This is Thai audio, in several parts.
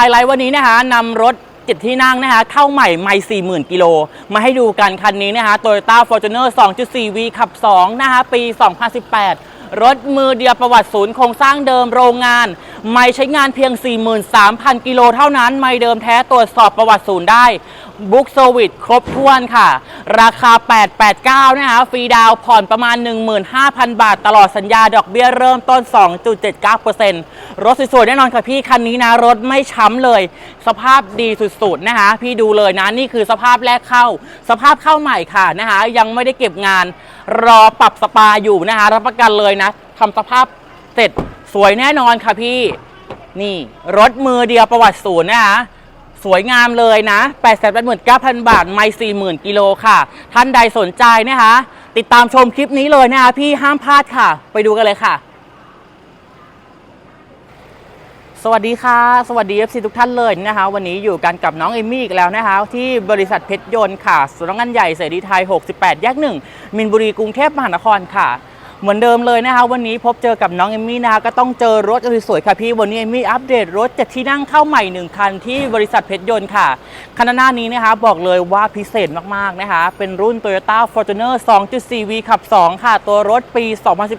ไฮไลท์วันนี้นะคะนำรถจิตที่นั่งนะคะเข้าใหม่ไม่40,000กิโลมาให้ดูกันคันนี้นะคะ Toyota Fortuner 2.4V ขับ 2 นะคะปี 2018 รถมือเดียวประวัติศูนย์โครงสร้างเดิมโรงงาน ไม่ใช้งานเพียง 43,000 กิโลเท่านั้น ไม่เดิมแท้ตรวจสอบประวัติศูนย์ได้ บุ๊กเซอร์วิสครบถ้วนค่ะ ราคา 889 นะคะ ฟรีดาวผ่อนประมาณ 15,000 บาท ตลอดสัญญาดอกเบี้ยเริ่มต้น 2.79%รถสวยๆ แน่นอนค่ะพี่ คันนี้นะ รถไม่ช้ำเลย สภาพดีสุดๆ นะคะ พี่ดูเลยนะ นี่คือสภาพแรกเข้า สภาพเข้าใหม่ค่ะนะคะ ยังไม่ได้เก็บงาน รอปรับสปาอยู่นะคะ รับประกันเลยนะทำสภาพเสร็จสวยแน่นอนค่ะพี่ นี่รถมือเดียวประวัติศูนย์นะคะ สวยงามเลยนะ 8 8 9 0 0 0 บาท ไม่ 40,000 กิโลค่ะ ท่านใดสนใจนะคะ ติดตามชมคลิปนี้เลยนะคะพี่ห้ามพลาดค่ะ ไปดูกันเลยค่ะ สวัสดีค่ะ สวัสดี FC ทุกท่านเลยนะคะ วันนี้อยู่กันกับน้องเอมี่อีกแล้วนะคะ ที่บริษัทเพชรยนต์ค่ะสำนักงานใหญ่เสรีไทย 68 แยก 1 มินบุรีกรุงเทพมหานครค่ะ เหมือนเดิมเลยนะคะวันนี้พบเจอกับน้องเอมี่นะคะก็ต้องเจอรถสวยๆค่ะพี่วันนี้เอมี่อัปเดตรถเจ็ดที่นั่งเข้าใหม่หนึ่งคันที่บริษัทเพชรยนต์ค่ะคันหน้านี้นะคะบอกเลยว่าพิเศษมากๆนะคะเป็นรุ่น Toyota Fortuner 2.4V ขับ 2 ค่ะ ตัวรถปี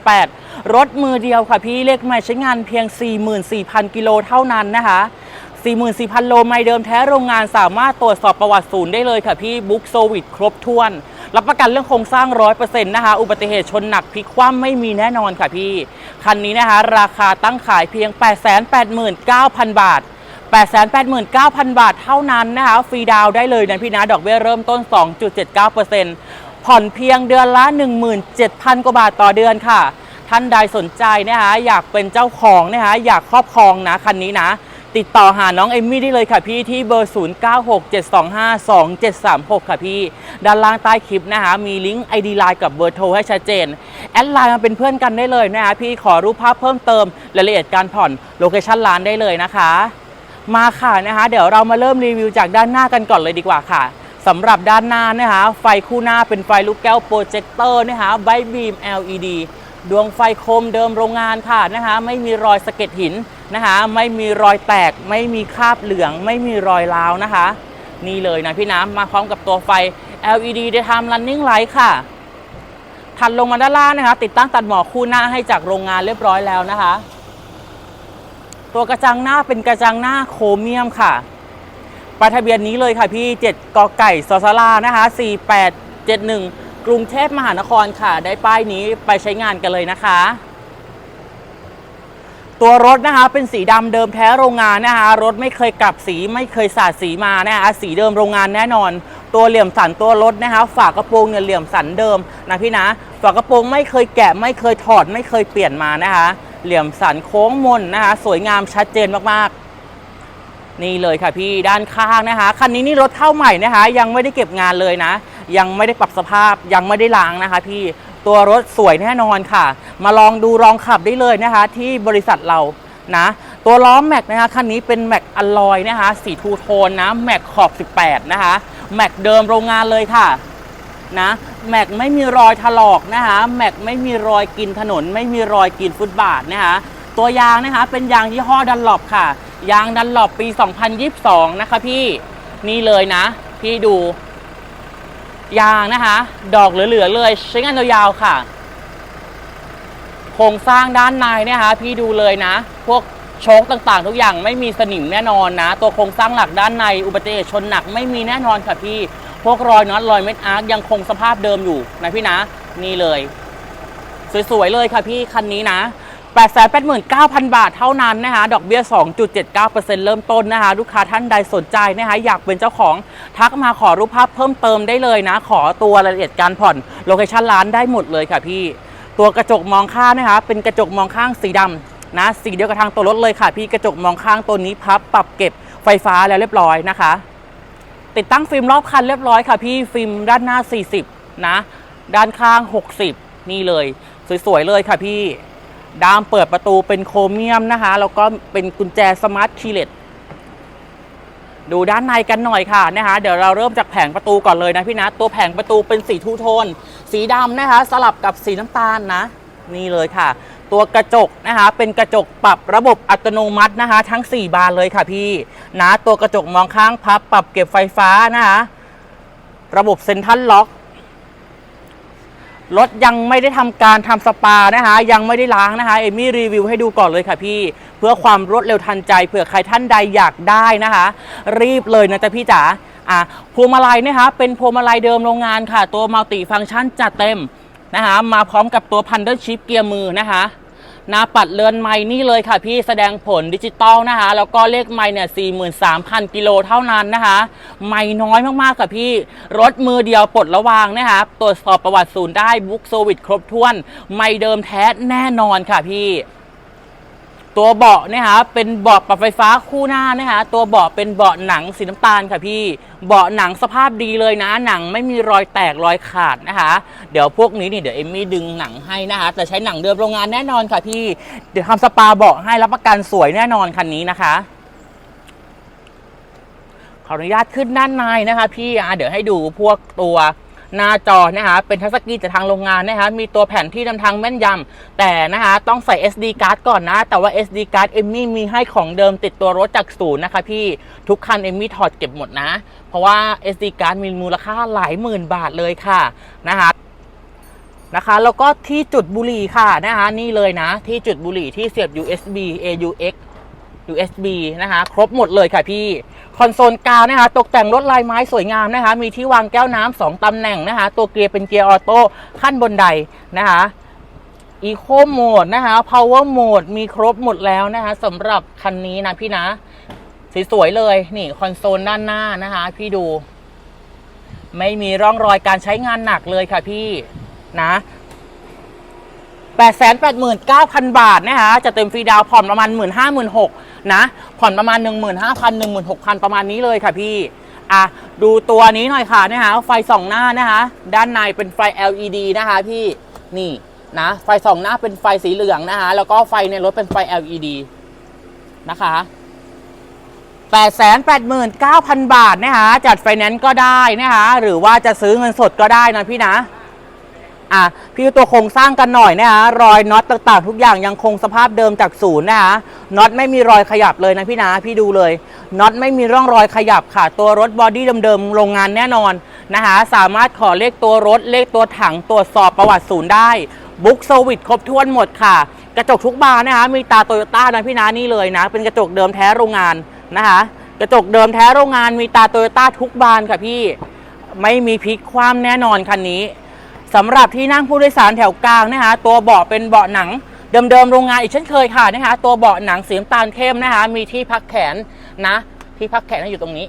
2018 รถมือเดียวค่ะพี่เลขใหม่ใช้งานเพียง 44,000 กิโลเท่านั้นนะคะ44,000 โลไม่เดิมแท้โรงงานสามารถตรวจสอบประวัติศูนย์ได้เลยค่ะพี่บุ๊กโซวิดครบถ้วน รับประกันเรื่องโครงสร้าง100%นะคะอุบัติเหตุชนหนักพลิกคว่ำไม่มีแน่นอนค่ะพี่คันนี้นะคะราคาตั้งขายเพียง 889,000 บาท 889,000 บาทเท่านั้นนะคะฟรีดาวได้เลยนะพี่นะดอกเบี้ยเริ่มต้น 2.79%ผ่อนเพียงเดือนละ 17,000 กว่าบาทต่อเดือนค่ะ ท่านใดสนใจนะคะอยากเป็นเจ้าของนะคะอยากครอบครองนะคันนี้นะ ติดต่อหาน้องเอมมี่ได้เลยค่ะพี่ที่เบอร์ 0967252736 ค่ะพี่ ด้านล่างใต้คลิปนะคะ มีลิงก์ ID ไลน์กับเบอร์โทรให้ชัดเจน แอดไลน์มาเป็นเพื่อนกันได้เลยนะคะพี่ขอรูปภาพเพิ่มเติมรายละเอียดการผ่อนโลเคชั่นร้านได้เลยนะคะ มาค่ะนะคะ เดี๋ยวเรามาเริ่มรีวิวจากด้านหน้ากันก่อนเลยดีกว่าค่ะสำหรับด้านหน้านะคะไฟคู่หน้าเป็นไฟลูกแก้วโปรเจคเตอร์นะคะไบบีม LED ดวงไฟโคมเดิมโรงงานค่ะนะคะไม่มีรอยสะเก็ดหิน นะคะ ไม่มีรอยแตก ไม่มีคราบเหลือง ไม่มีรอยร้าวนะคะ นี่เลยนะพี่น้ำมาพร้อมกับตัวไฟ LED daytime running light ค่ะ ถัดลงมาด้านล่างนะคะ ติดตั้งตัดหมอกคู่หน้าให้จากโรงงานเรียบร้อยแล้วนะคะ ตัวกระจังหน้าเป็นกระจังหน้าโครเมียมค่ะป้ายทะเบียนนี้เลยค่ะพี่ 7 กไก่สสลานะคะ 4871 กรุงเทพมหานครค่ะ ได้ป้ายนี้ไปใช้งานกันเลยนะคะ ตัวรถนะคะเป็นสีดำเดิมแท้โรงงานนะคะรถไม่เคยกลับสีไม่เคยสาดสีมานะคะสีเดิมโรงงานแน่นอน ตัวเหลี่ยมสันตัวรถนะคะ ฝากระโปรงเนี่ยเหลี่ยมสันเดิมนะพี่นะฝากระโปรงไม่เคยแกะไม่เคยถอดไม่เคยเปลี่ยนมานะคะ เหลี่ยมสันโค้งมนนะคะ สวยงามชัดเจนมากๆนี่เลยค่ะพี่ด้านข้างนะคะคันนี้นี่รถเข้าใหม่นะคะ ยังไม่ได้เก็บงานเลยนะ ยังไม่ได้ปรับสภาพยังไม่ได้ล้างนะคะ พี่ ตัวรถสวยแน่นอนค่ะ มาลองดูลองขับได้เลยนะคะ ที่บริษัทเรานะ ตัวล้อแม็กนะคะคันนี้เป็นแม็กอลลอยนะคะสีทูโทนนะแม็กขอบ 18 นะคะแม็กเดิมโรงงานเลยค่ะนะแม็กไม่มีรอยถลอกนะคะแม็กไม่มีรอยกินถนน ไม่มีรอยกินฟุตบาทนะคะตัวยางนะคะเป็นยางยี่ห้อดันหลบค่ะ ยางดันหลบปี 2022 นะคะพี่นี่เลยนะ พี่ดู ยางนะคะ ดอกเหลือๆเลย ใช้งานยาวๆค่ะ โครงสร้างด้านในเนะคะ พี่ดูเลยนะ พวกโชคต่างๆ ทุกอย่างไม่มีสนิมแน่นอนนะ ตัวโครงสร้างหลักด้านในอุบัติเหตุชนหนักไม่มีแน่นอนค่ะพี่ พวกรอยน็อตรอยเม็ดอาร์คยังคงสภาพเดิมอยู่นะพี่นะ นี่เลย สวยๆเลยค่ะพี่คันนี้นะ 889,000 บาทเท่านั้นนะคะดอกเบี้ย 2.79%เริ่มต้นนะคะลูกค้าท่านใดสนใจนะคะอยากเป็นเจ้าของทักมาขอรูปภาพเพิ่มเติมได้เลยนะ ขอตัวรายละเอียดการผ่อนโลเคชั่นร้านได้หมดเลยค่ะพี่ ตัวกระจกมองข้างนะคะเป็นกระจกมองข้างสีดำนะสีเดียวกับทางตัวรถเลยค่ะ พี่กระจกมองข้างตัวนี้พับปรับเก็บไฟฟ้าแล้วเรียบร้อยนะคะ ติดตั้งฟิล์มรอบคันเรียบร้อยค่ะพี่ฟิล์มด้านหน้า 40 นะ ด้านข้าง 60 นี่เลย สวยๆเลยค่ะพี่ ดามเปิดประตูเป็นโครเมียมนะคะ แล้วก็เป็นกุญแจสมาร์ทคีเลสดูด้านในกันหน่อยค่ะนะคะ เดี๋ยวเราเริ่มจากแผงประตูก่อนเลยนะพี่นะ ตัวแผงประตูเป็นสีทูโทน สีดำนะคะ สลับกับสีน้ำตาลนะ นี่เลยค่ะ ตัวกระจกนะคะ เป็นกระจกปรับระบบอัตโนมัตินะคะ ทั้ง 4 บานเลยค่ะพี่นะ ตัวกระจกมองข้างพับปรับเก็บไฟฟ้านะคะ ระบบเซ็นทรัลล็อก รถยังไม่ได้ทำการทำสปานะคะยังไม่ได้ล้างนะคะเอมมี่รีวิวให้ดูก่อนเลยค่ะพี่ เพื่อความรวดเร็วทันใจเผื่อใครท่านใดอยากได้นะคะ รีบเลยนะจ๊ะพี่จ๋าอะพวงมาลัยนะคะเป็นพวงมาลัยเดิมโรงงานค่ะ ตัวมัลติฟังก์ชันจัดเต็มนะคะมาพร้อมกับตัวพันเดอร์ชิพเกียร์มือนะคะ นาปัดเรือนไม้นี่เลยค่ะพี่แสดงผลดิจิตอลนะคะ แล้วก็เลขไม้เนี่ย43,000กิโลเท่านั้นนะคะ ไม่น้อยมากๆค่ะพี่ รถมือเดียวปลดระวางนะคะตรวจสอบประวัติศูนย์ได้บุ๊กโซวิตครบถ้วน ไม่เดิมแท้แน่นอนค่ะพี่ ตัวเบาะนะคะเป็นเบาะปรับไฟฟ้าคู่หน้านะคะตัวเบาะเป็นเบาะหนังสีน้ำตาลค่ะพี่เบาะหนังสภาพดีเลยนะ หนังไม่มีรอยแตกรอยขาดนะคะ เดี๋ยวพวกนี้นี่เดี๋ยวเอมมี่ดึงหนังให้นะคะ แต่ใช้หนังเดิมโรงงานแน่นอนค่ะพี่เดี๋ยวทำสปาเบาะให้รับประกันสวยแน่นอนคันนี้นะคะขออนุญาตขึ้นด้านในนะคะพี่อะเดี๋ยวให้ดูพวกตัว หน้าจอนะคะเป็นทัชสกรีนจากทางโรงงานนะคะมีตัวแผ่นที่นำทางแม่นยำแต่นะคะต้องใส่ SD card ก่อนนะ แต่ว่า SD card เอมมี่มีให้ของเดิมติดตัวรถจากศูนย์นะคะพี่ทุกคันเอมมี่ถอดเก็บหมดนะ เพราะว่า SD card มีมูลค่าหลายหมื่นบาทเลยค่ะนะคะนะคะแล้วก็ที่จุดบุหรี่ค่ะนะคะนี่เลยนะ ที่จุดบุหรี่ที่เสียบ USB AUX USB นะคะ ครบหมดเลยค่ะพี่ คอนโซลกลางนะคะ ตกแต่งรถลายไม้สวยงามนะคะ มีที่วางแก้วน้ำสองตำแหน่งนะคะ ตัวเกียร์เป็นเกียร์ออโต้ขั้นบนไดนะคะอีโคโหมดนะคะ power mode มีครบหมดแล้วนะคะสำหรับคันนี้นะพี่นะ สวยๆเลยนี่คอนโซลด้านหน้านะคะ พี่ดู ไม่มีร่องรอยการใช้งานหนักเลยค่ะพี่นะ 889,000 บาทนะคะจะเต็มฟรีดาวผ่อนประมาณ 1 5 0 0 0 6นะผ่อนประมาณ 15,000 16,000 ประมาณนี้เลยค่ะพี่อะดูตัวนี้หน่อยค่ะนะคะไฟส่องหน้านะคะด้านในเป็นไฟ LED นะคะพี่นี่นะไฟส่องหน้าเป็นไฟสีเหลืองนะคะแล้วก็ไฟในรถเป็นไฟ LED นะคะ889,000 บาทนะคะจัดไฟแนนซ์ก็ได้นะคะหรือว่าจะซื้อเงินสดก็ได้นะพี่นะ อะพี่ดูตัวโครงสร้างกันหน่อยนะคะรอยน็อตต่างๆ ทุกอย่างยังคงสภาพเดิมจากศูนย์นะคะน็อตไม่มีรอยขยับเลยนะพี่นะพี่ดูเลยน็อตไม่มีร่องรอยขยับค่ะ ตัวรถบอดี้เดิมๆโรงงานแน่นอนนะคะสามารถขอเลขตัวรถเลขตัวถังตรวจสอบประวัติศูนย์ได้บุ๊กโซวิตครบถ้วนหมดค่ะ กระจกทุกบานนะคะมีตาโตโยต้านะพี่นะนี่เลยนะ เป็นกระจกเดิมแท้โรงงานนะคะกระจกเดิมแท้โรงงานมีตาโตโยต้าทุกบานค่ะพี่ ไม่มีพลิกคว่ำแน่นอนคันนี้ สำหรับที่นั่งผู้โดยสารแถวกลางนะคะ ตัวเบาะเป็นเบาะหนัง เดิมๆโรงงานอีกเช่นเคยค่ะนะคะ ตัวเบาะหนังสีน้ำตาลเข้มนะคะ มีที่พักแขนนะ ที่พักแขนอยู่ตรงนี้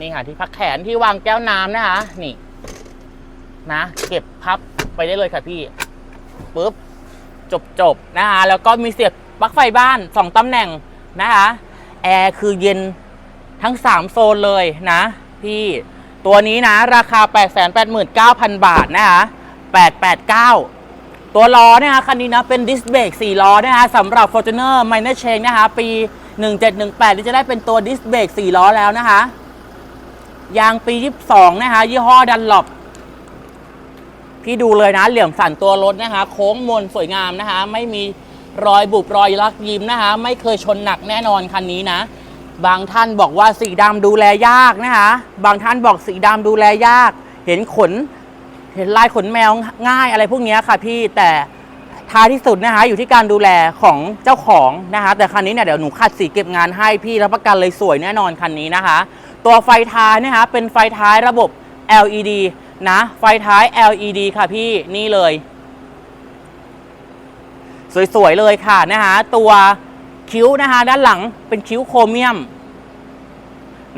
นี่ค่ะ ที่พักแขนที่วางแก้วน้ำนะคะ นี่ นะ เก็บพับไปได้เลยค่ะพี่ปุ๊บจบจบนะคะแล้วก็มีเสียบปลั๊กไฟบ้านสองตำแหน่งนะคะแอร์คือเย็นทั้ง3โซนเลยนะ พี่ ตัวนี้นะ ราคา 889,000 บาทนะคะ889 ตัวล้อนะคะคันนี้นะ เป็นดิสเบรก4ล้อนะคะสำหรับ Fortuner Minor Change นะคะ ปี 1718 ที่จะได้เป็นตัวดิสเบรก4ล้อแล้วนะคะ ยางปี 22 นะคะ ยี่ห้อดันหลบพี่ดูเลยนะ เหลี่ยมสันตัวรถนะคะ โค้งมนสวยงามนะคะ ไม่มีรอยบุบรอยลักยิ้มนะคะ ไม่เคยชนหนักแน่นอนคันนี้นะ บางท่านบอกว่าสีดำดูแลยากนะคะ บางท่านบอกสีดำดูแลยาก เห็นขน เห็นลายขนแมวง่ายอะไรพวกนี้ค่ะพี่แต่ท้ายที่สุดนะคะ อยู่ที่การดูแลของเจ้าของนะคะ แต่คันนี้เนี่ยเดี๋ยวหนูขัดสีเก็บงานให้พี่รับประกันเลยสวยแน่นอนคันนี้นะคะ ตัวไฟท้ายนะคะ เป็นไฟท้ายระบบ LED นะ ไฟท้าย LED ค่ะพี่นี่เลย สวยๆเลยค่ะนะคะตัว คิ้วนะคะ ด้านหลังเป็นคิ้วโครเมียม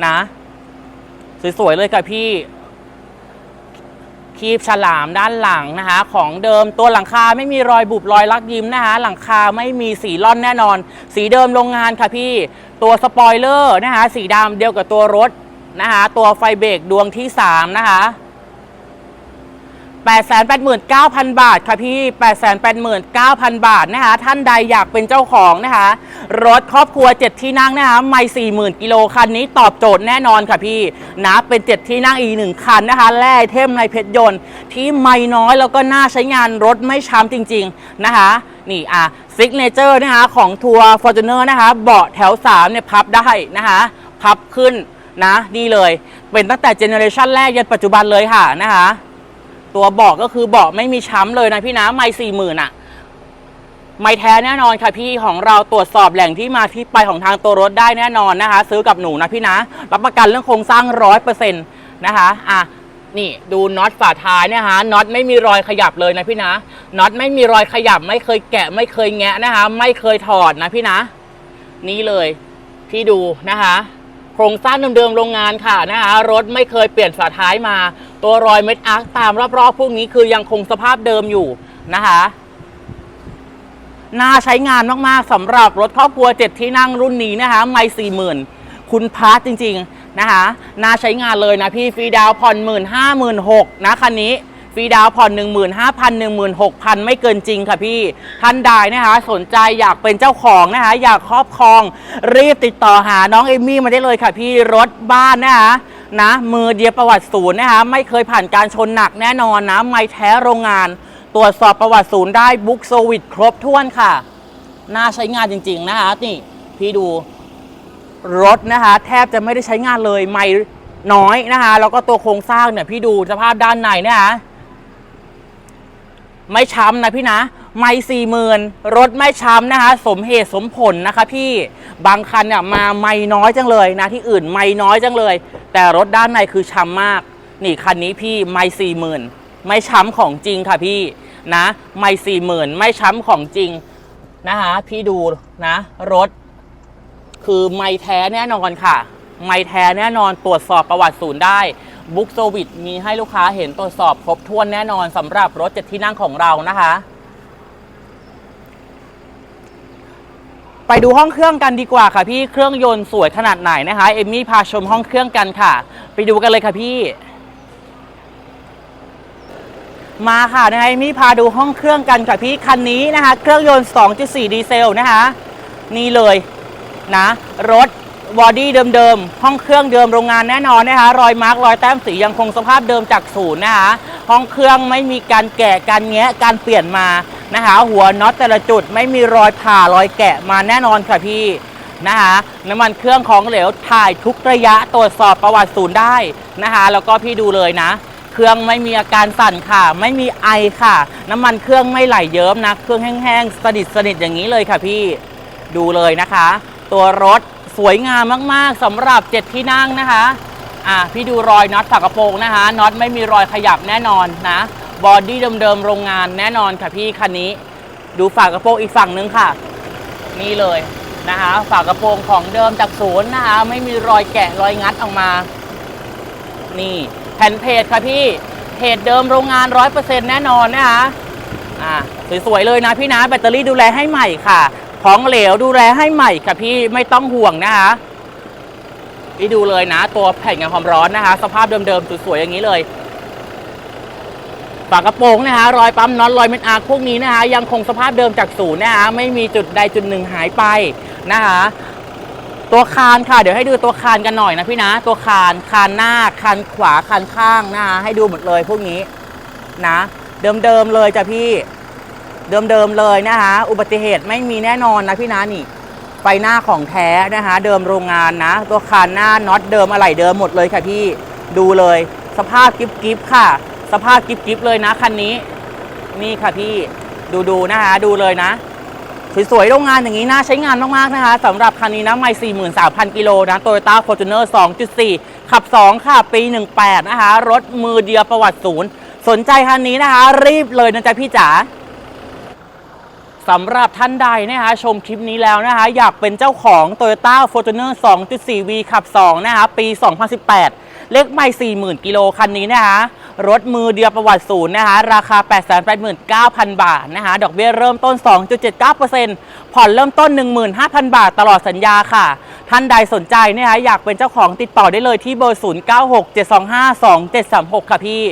นะ สวยๆเลยค่ะพี่ คีบฉลามด้านหลังนะคะ ของเดิมตัวหลังคาไม่มีรอยบุบรอยลักยิ้มนะคะ หลังคาไม่มีสีร่อนแน่นอน สีเดิมโรงงานค่ะพี่ ตัวสปอยเลอร์นะคะ สีดำเดียวกับตัวรถนะคะ ตัวไฟเบรกดวงที่ 3 นะคะ 889,000 บาทค่ะพี่ 889,000 บาทนะคะ ท่านใดอยากเป็นเจ้าของนะคะ รถครอบครัว 7 ที่นั่งนะคะ ไม่ 40,000 กิโลคันนี้ตอบโจทย์แน่นอนค่ะพี่นะเป็น 7 ที่นั่งอีกหนึ่งคันนะคะ แร่เทมในเพชรยนต์ ที่ไม่น้อยแล้วก็น่าใช้งานรถไม่ช้ำจริง ๆ นะคะ นี่อะซิกเนเจอร์นะคะของทัวร์ฟอร์จูเนอร์นะคะ เบาะแถว 3 เนี่ยพับได้นะคะ พับขึ้นนะนี่เลย เป็นตั้งแต่เจเนอเรชันแรกยันปัจจุบันเลยค่ะนะคะ ตัวเบาะก็คือเบาะไม่มีช้ำเลยนะพี่นะไม่สี่หมื่นอะไม่แท้แน่นอนค่ะพี่ของเราตรวจสอบแหล่งที่มาที่ไปของทางตัวรถได้แน่นอนนะคะ ซื้อกับหนูนะพี่นะ รับประกันเรื่องโครงสร้างร้อยเปอร์เซ็นต์นะคะอะนี่ดูน็อตฝาท้ายเนี่ยฮะน็อตไม่มีรอยขยับเลยนะพี่นะน็อตไม่มีรอยขยับ ไม่เคยแกะ ไม่เคยแงะนะคะ ไม่เคยถอดนะพี่นะ นี่เลย พี่ดูนะคะ โครงสร้างเดิมๆโรงงานค่ะนะคะรถไม่เคยเปลี่ยนฝาท้ายมา ตัวรอยเม็ดอาร์คตามรอบๆพวกนี้คือยังคงสภาพเดิมอยู่นะคะน่าใช้งานมากๆสำหรับรถครอบครัว7ที่นั่งรุ่นนี้นะคะไม่สี่หมื่นคุณพาร์ทจริง ๆนะคะน่าใช้งานเลยนะพี่ฟรีดาวผ่อนหมื่นห้าหมื่นหกนะคันนี้ฟรีดาวผ่อนหนึ่งหมื่นห้าพันหนึ่งหมื่นหกพันไม่เกินจริงค่ะพี่ ท่านใดนะคะ สนใจอยากเป็นเจ้าของนะคะ อยากครอบครอง รีบติดต่อหาน้องเอมี่มาได้เลยค่ะพี่รถบ้านนะคะ นะมือเดียประวัติศูนย์นะคะไม่เคยผ่านการชนหนักแน่นอนนะไม่แท้โรงงาน ตรวจสอบประวัติศูนย์ได้บุ๊กโซวิตครบถ้วนค่ะ น่าใช้งานจริง ๆ นะคะนี่พี่ดูรถนะคะแทบจะไม่ได้ใช้งานเลยไม่น้อยนะคะแล้วก็ตัวโครงสร้างเนี่ยพี่ดูสภาพด้านในนะคะไม่ช้ำนะพี่นะ ไม่สี่หมื่นรถไม่ช้ำนะคะ สมเหตุสมผลนะคะพี่บางคันเนี่ยมาไม่น้อยจังเลยนะที่อื่นไม่น้อยจังเลย แต่รถด้านในคือช้ำมาก นี่คันนี้พี่ไม่สี่หมื่นไม่ช้ำของจริงค่ะพี่นะไม่สี่หมื่นไม่ช้ำของจริงนะคะพี่ดูนะรถ คือไม่แท้แน่นอนค่ะ ไม่แท้แน่นอนตรวจสอบประวัติศูนย์ได้บุ๊กโซวิตมีให้ลูกค้าเห็นตรวจสอบครบถ้วนแน่นอนสำหรับรถเจ็ดที่นั่งของเรานะคะ ไปดูห้องเครื่องกันดีกว่าค่ะพี่เครื่องยนต์สวยขนาดไหนนะคะเอมมี่พาชมห้องเครื่องกันค่ะ ไปดูกันเลยค่ะพี่ มาค่ะนะคะเอมมี่พาดูห้องเครื่องกันค่ะพี่คันนี้นะคะ เครื่องยนต์ 2.4 ดีเซลนะคะ นี่เลยนะรถบอดี้เดิมๆ ห้องเครื่องเดิมโรงงานแน่นอนนะคะ รอยมาร์กรอยแต้มสียังคงสภาพเดิมจากศูนย์นะคะ ห้องเครื่องไม่มีการแกะการแงะการเปลี่ยนมา นะคะ หัวน็อตแต่ละจุดไม่มีรอยผ่ารอยแกะมาแน่นอนค่ะพี่นะคะน้ำมันเครื่องของเหลวถ่ายทุกระยะตรวจสอบประวัติศูนย์ได้นะคะ แล้วก็พี่ดูเลยนะ เครื่องไม่มีอาการสั่นค่ะ ไม่มีไอค่ะ น้ำมันเครื่องไม่ไหลเยิ้มนะ เครื่องแห้งๆสนิทสนิทอย่างนี้เลยค่ะพี่ดูเลยนะคะ ตัวรถสวยงามมากๆสำหรับ7ที่นั่งนะคะอะพี่ดูรอยน็อตฝากระโปรงนะคะน็อตไม่มีรอยขยับแน่นอนนะ บอดี้เดิมๆโรงงานแน่นอนค่ะพี่คันนี้ ดูฝากระโปรงอีกฝั่งนึงค่ะ นี่เลยนะคะฝากระโปรงของเดิมจากศูนย์นะคะไม่มีรอยแกะรอยงัดออกมา นี่แผ่นเพจค่ะพี่เพจเดิมโรงงานร้อยเปอร์เซ็นต์แน่นอนนะคะอ่าสวยๆเลยนะพี่นะแบตเตอรี่ดูแลให้ใหม่ค่ะ ของเหลวดูแลให้ใหม่ค่ะพี่ไม่ต้องห่วงนะคะพี่ดูเลยนะ ตัวแผ่นกันความร้อนนะคะ สภาพเดิมๆสวยๆอย่างนี้เลย ฝากระโปรงนะคะรอยปั๊มน็อตรอยเม็ดอาร์พวกนี้นะคะยังคงสภาพเดิมจากศูนย์นะคะไม่มีจุดใดจุดหนึ่งหายไปนะคะตัวคานค่ะ เดี๋ยวให้ดูตัวคานกันหน่อยนะพี่นะ ตัวคานคานหน้าคานขวาคานข้างนะคะให้ดูหมดเลยพวกนี้นะ เดิมๆเลยจ้ะพี่เดิมๆเลยนะคะอุบัติเหตุไม่มีแน่นอนนะพี่นะนี่ไฟหน้าของแท้นะคะเดิมโรงงานนะ ตัวคานหน้าน็อตเดิมอะไหล่เดิมหมดเลยค่ะพี่ดูเลย สภาพกิฟกิฟค่ะ สภาพกิฟกิเลยนะคันนี้ นี่ค่ะพี่ดูดูๆนะคะดูเลยนะสวยๆโรงงานอย่างนี้น่าใช้งานมากๆนะคะสำหรับคันนี้นะไม่43,000 กิโลนะ Toyota Fortuner 2.4 ขับ 2 ค่ะ ปี 18 นะคะ รถมือเดียวประวัติศูนย์ สนใจคันนี้นะคะ รีบเลยนะจ๊ะพี่จ๋าสำหรับท่านใดนะคะชมคลิปนี้แล้วนะคะ อยากเป็นเจ้าของ Toyota Fortuner 2.4V ขับ 2 นะคะ ปี 2018 เลขไม่ 40,000 กิโลคันนี้นะคะรถมือเดียวประวัติศูนย์นะคะราคา 889,000 บาทนะคะดอกเบี้ยเริ่มต้น 2.79%ผ่อนเริ่มต้น 15,000 บาทตลอดสัญญาค่ะ ท่านใดสนใจนะคะอยากเป็นเจ้าของติดต่อได้เลยที่เบอร์ 0967252736 ค่ะพี่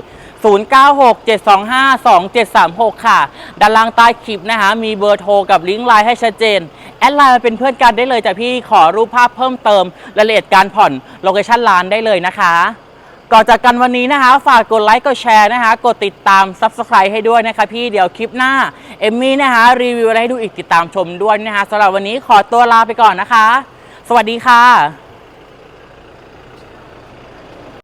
0967252736 ค่ะ ด้านล่างใต้คลิปนะคะมีเบอร์โทรกับลิงก์ไลน์ให้ชัดเจน แอดไลน์มาเป็นเพื่อนกันได้เลยจ้ะพี่ขอรูปภาพเพิ่มเติมรายละเอียดการผ่อนโลเคชั่นร้านได้เลยนะคะก่อนจากกันวันนี้นะคะ ฝากกดไลค์กดแชร์นะคะ กดติดตาม Subscribe ให้ด้วยนะคะพี่เดี๋ยวคลิปหน้า เอมมี่นะคะ รีวิวอะไรให้ดูอีกติดตามชมด้วยนะคะสำหรับวันนี้ขอตัวลาไปก่อนนะคะ สวัสดีค่ะ